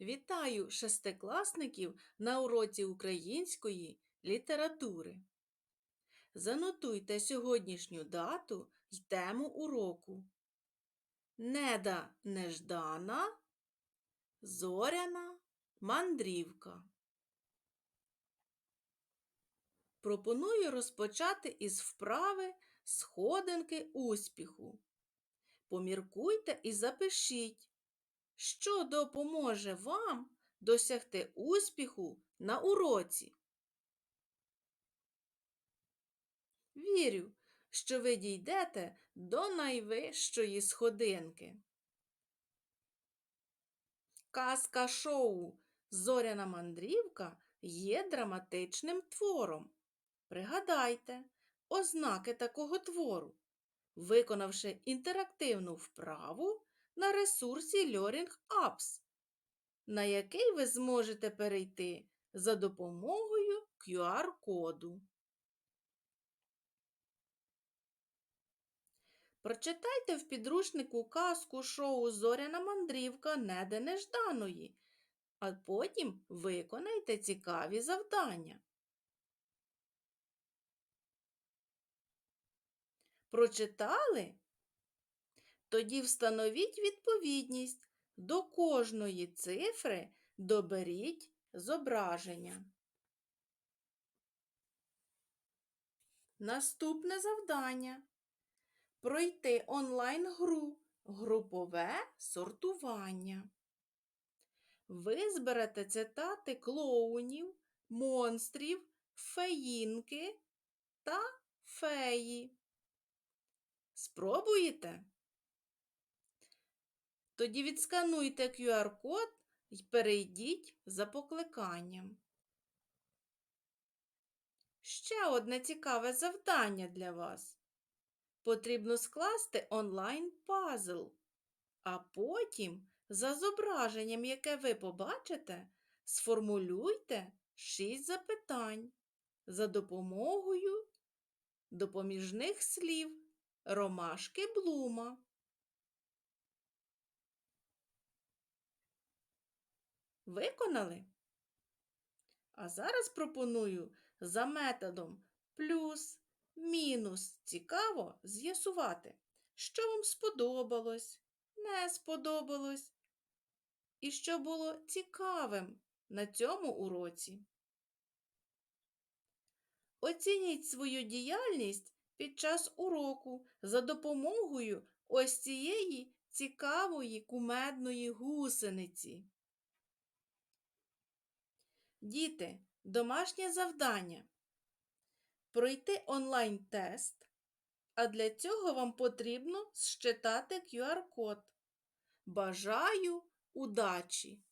Вітаю шестикласників на уроці української літератури. Занотуйте сьогоднішню дату й тему уроку. Неда неждана, зоряна мандрівка. Пропоную розпочати із вправи сходинки успіху. Поміркуйте і запишіть, що допоможе вам досягти успіху на уроці. Вірю, що ви дійдете до найвищої сходинки. Казка шоу Зоряна мандрівка є драматичним твором. Пригадайте ознаки такого твору, виконавши інтерактивну вправу на ресурсі Learning Apps, на який ви зможете перейти за допомогою QR-коду. Прочитайте в підручнику казку шоу Зоряна мандрівка Неди Нежданої, а потім виконайте цікаві завдання. Прочитали? Тоді встановіть відповідність до кожної цифри доберіть зображення. Наступне завдання. Пройти онлайн-гру Групове сортування. Ви зберете цитати клоунів, монстрів, феїнки та феї. Спробуєте? Тоді відскануйте QR-код і перейдіть за покликанням. Ще одне цікаве завдання для вас. Потрібно скласти онлайн-пазл, а потім за зображенням, яке ви побачите, сформулюйте 6 запитань за допомогою допоміжних слів ромашки Блума. Виконали? А зараз пропоную за методом плюс, мінус цікаво з'ясувати, що вам сподобалось, не сподобалось, і що було цікавим на цьому уроці. Оцініть свою діяльність під час уроку за допомогою ось цієї цікавої кумедної гусениці. Діти, домашнє завдання. Пройти онлайн-тест, а для цього вам потрібно считати QR-код. Бажаю удачі!